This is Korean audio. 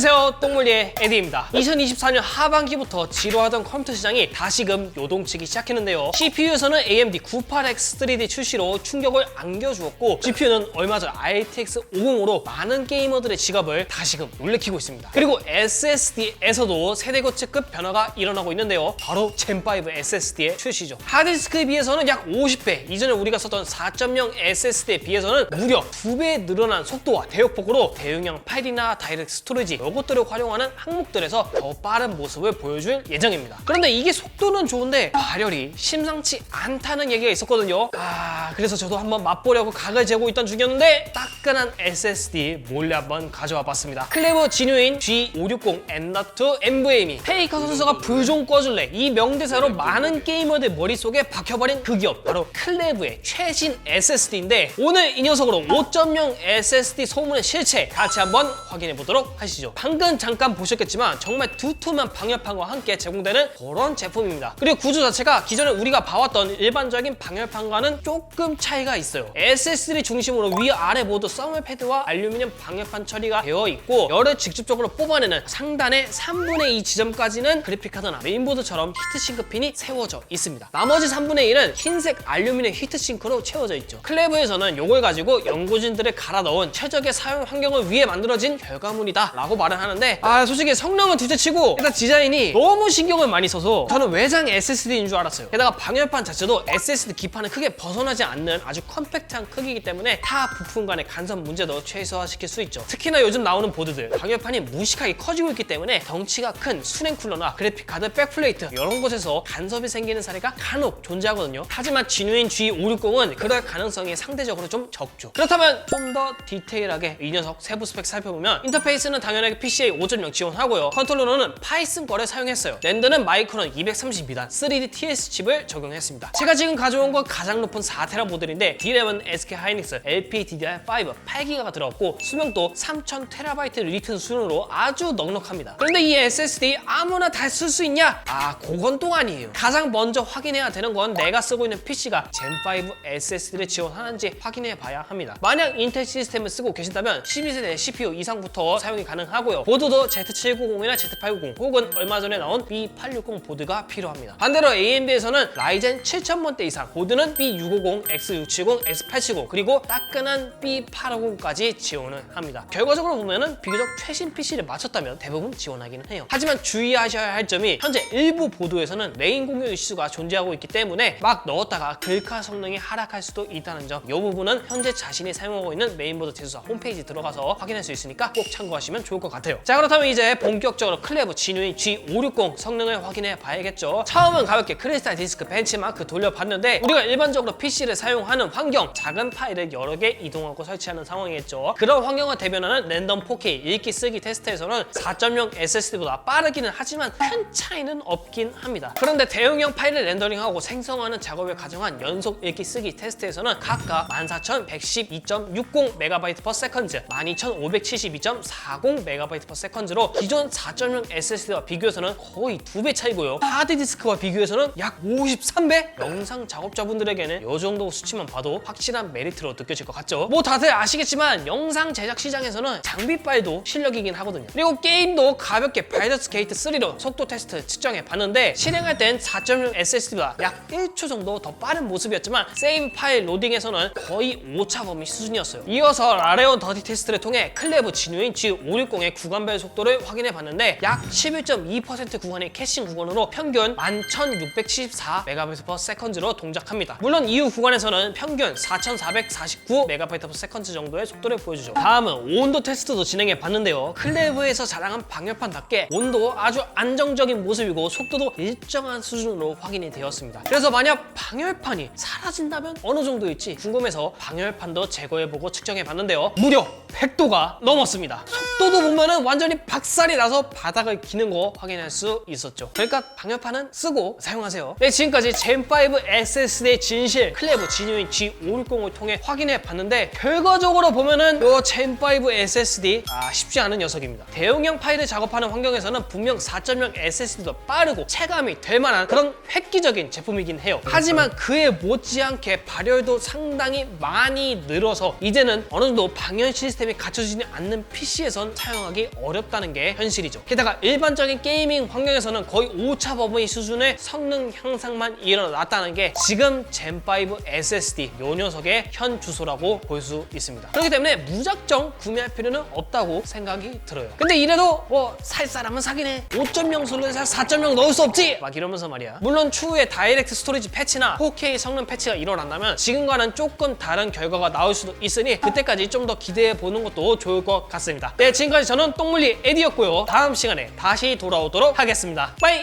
안녕하세요 똥물리의 에디입니다. 2024년 하반기부터 지루하던 컴퓨터 시장이 다시금 요동치기 시작했는데요. CPU에서는 AMD 98X 3D 출시로 충격을 안겨주었고 GPU는 얼마 전 RTX 50으로 많은 게이머들의 지갑을 다시금 놀래키고 있습니다. 그리고 SSD에서도 세대 교체급 변화가 일어나고 있는데요. 바로 젠5 SSD의 출시죠. 하드디스크에 비해서는 약 50배 이전에 우리가 썼던 4.0 SSD에 비해서는 무려 2배 늘어난 속도와 대역폭으로 대용량 파일이나 다이렉트 스토리지 이것들을 활용하는 항목들에서 더 빠른 모습을 보여줄 예정입니다. 그런데 이게 속도는 좋은데 발열이 심상치 않다는 얘기가 있었거든요. 아 그래서 저도 한번 맛보려고 각을 재고 있던 중이었는데 따끈한 SSD 몰래 한번 가져와 봤습니다. 클레버 지뉴인 G560 N.2 NVMe 페이커 선수가 불 좀 꺼줄래 이 명대사로 많은 게이머들 머릿속에 박혀버린 그 기업 바로 클레브의 최신 SSD인데 오늘 이 녀석으로 5.0 SSD 소문의 실체 같이 한번 확인해 보도록 하시죠. 방금 잠깐 보셨겠지만 정말 두툼한 방열판과 함께 제공되는 그런 제품입니다. 그리고 구조 자체가 기존에 우리가 봐왔던 일반적인 방열판과는 조금 차이가 있어요. SSD 중심으로 위 아래 모두 썰물 패드와 알루미늄 방열판 처리가 되어 있고 열을 직접적으로 뽑아내는 상단의 3분의 2 지점까지는 그래픽카드나 메인보드처럼 히트싱크 핀이 세워져 있습니다. 나머지 3분의 1은 흰색 알루미늄 히트싱크로 채워져 있죠. 클레브에서는 이걸 가지고 연구진들을 갈아 넣은 최적의 사용 환경을 위해 만들어진 결과물이다 라고 말을 하는데 아 솔직히 성능은 둘째치고 일단 디자인이 너무 신경을 많이 써서 저는 외장 SSD인 줄 알았어요. 게다가 방열판 자체도 SSD 기판을 크게 벗어나지 않는 아주 컴팩트한 크기이기 때문에 타 부품 간의 간섭 문제도 최소화시킬 수 있죠. 특히나 요즘 나오는 보드들 방열판이 무식하게 커지고 있기 때문에 덩치가 큰 수냉 쿨러나 그래픽 카드 백플레이트 이런 곳에서 간섭이 생기는 사례가 간혹 존재하거든요. 하지만 지누인 G560은 그럴 가능성이 상대적으로 좀 적죠. 그렇다면 좀 더 디테일하게 이 녀석 세부 스펙 살펴보면 인터페이스는 당연 하게 PCA 5.0 지원하고요. 컨트롤러는 파이슨 거를 사용했어요. 랜드는 마이크론 232단 3D TS 칩을 적용했습니다. 제가 지금 가져온 건 가장 높은 4테라 모델인데 D램은 SK 하이닉스 LPDDR5 8기가가 들어갔고 수명도 3000TB 리튼 수준으로 아주 넉넉합니다. 그런데 이 SSD 아무나 다 쓸 수 있냐? 아, 그건 또 아니에요. 가장 먼저 확인해야 되는 건 내가 쓰고 있는 PC가 젠5 SSD를 지원하는지 확인해 봐야 합니다. 만약 인텔 시스템을 쓰고 계신다면 12세대 CPU 이상부터 사용이 가능 하고요. 보드도 Z790이나 Z890 혹은 얼마 전에 나온 B860 보드가 필요합니다. 반대로 AMD에서는 라이젠 7000번대 이상, 보드는 B650, X670, X870 그리고 따끈한 B850까지 지원을 합니다. 결과적으로 보면 은 비교적 최신 PC를 맞췄다면 대부분 지원하기는 해요. 하지만 주의하셔야 할 점이 현재 일부 보드에서는 메인 공유 이슈가 존재하고 있기 때문에 막 넣었다가 글카 성능이 하락할 수도 있다는 점. 이 부분은 현재 자신이 사용하고 있는 메인보드 제조사 홈페이지 들어가서 확인할 수 있으니까 꼭 참고하시면 좋을 것 같 아요. 자 그렇다면 이제 본격적으로 클레버 지누인 G560 성능을 확인해 봐야겠죠. 처음은 가볍게 크리스탈 디스크 벤치마크 돌려봤는데 우리가 일반적으로 PC를 사용하는 환경, 작은 파일을 여러 개 이동하고 설치하는 상황이겠죠. 그런 환경을 대변하는 랜덤 4K 읽기 쓰기 테스트에서는 4.0 SSD보다 빠르기는 하지만 큰 차이는 없긴 합니다. 그런데 대용량 파일을 렌더링하고 생성하는 작업을 가정한 연속 읽기 쓰기 테스트에서는 각각 14,112.60MB/s, 12,572.40MB/s로 기존 4.0 SSD와 비교해서는 거의 두 배 차이고요. 하드디스크와 비교해서는 약 53배? 영상 작업자분들에게는 이 정도 수치만 봐도 확실한 메리트로 느껴질 것 같죠? 뭐 다들 아시겠지만 영상 제작 시장에서는 장비빨도 실력이긴 하거든요. 그리고 게임도 가볍게 바이더스 게이트 3로 속도 테스트 측정해 봤는데 실행할 땐 4.0 SSD보다 약 1초 정도 더 빠른 모습이었지만 세이브 파일 로딩에서는 거의 5차 범위 수준이었어요. 이어서 라레온 더티 테스트를 통해 클레브 진유인 G560의 구간별 속도를 확인해 봤는데 약 11.2% 구간의 캐싱 구간으로 평균 11,674MB/s로 동작합니다. 물론 이후 구간에서는 평균 4,449MB/s 정도의 속도를 보여주죠. 다음은 온도 테스트도 진행해 봤는데요. 클레브에서 자랑한 방열판답게 온도 아주 안정적인 모습이고 속도도 일정한 수준으로 확인이 되었습니다. 그래서 만약 방열판이 사라진다면 어느 정도일지 궁금해서 방열판도 제거해보고 측정해 봤는데요. 무려 100도가 넘었습니다. 속도도 보면은 완전히 박살이 나서 바닥을 기는 거 확인할 수 있었죠. 그러니까 방열판은 쓰고 사용하세요. 네, 지금까지 젠5 SSD의 진실 클레브 진유인 G560을 통해 확인해 봤는데 결과적으로 보면은 요 젠5 SSD 아, 쉽지 않은 녀석입니다. 대용량 파일을 작업하는 환경에서는 분명 4.0 SSD도 빠르고 체감이 될 만한 그런 획기적인 제품이긴 해요. 하지만 그에 못지않게 발열도 상당히 많이 늘어서 이제는 어느 정도 방열 시스템이 갖춰지지 않는 PC에선 아니면 사용하기 어렵다는 게 현실이죠. 게다가 일반적인 게이밍 환경에서는 거의 오차범위 수준의 성능 향상만 일어났다는 게 지금 젠5 SSD 요 녀석의 현 주소라고 볼 수 있습니다. 그렇기 때문에 무작정 구매할 필요는 없다고 생각이 들어요. 근데 이래도 뭐 살 사람은 사기네. 5.0 솔루션 4.0 넣을 수 없지! 막 이러면서 말이야. 물론 추후에 다이렉트 스토리지 패치나 4K 성능 패치가 일어난다면 지금과는 조금 다른 결과가 나올 수도 있으니 그때까지 좀 더 기대해 보는 것도 좋을 것 같습니다. 네, 지금까지 저는 똥물리 에디였고요. 다음 시간에 다시 돌아오도록 하겠습니다. 빠이!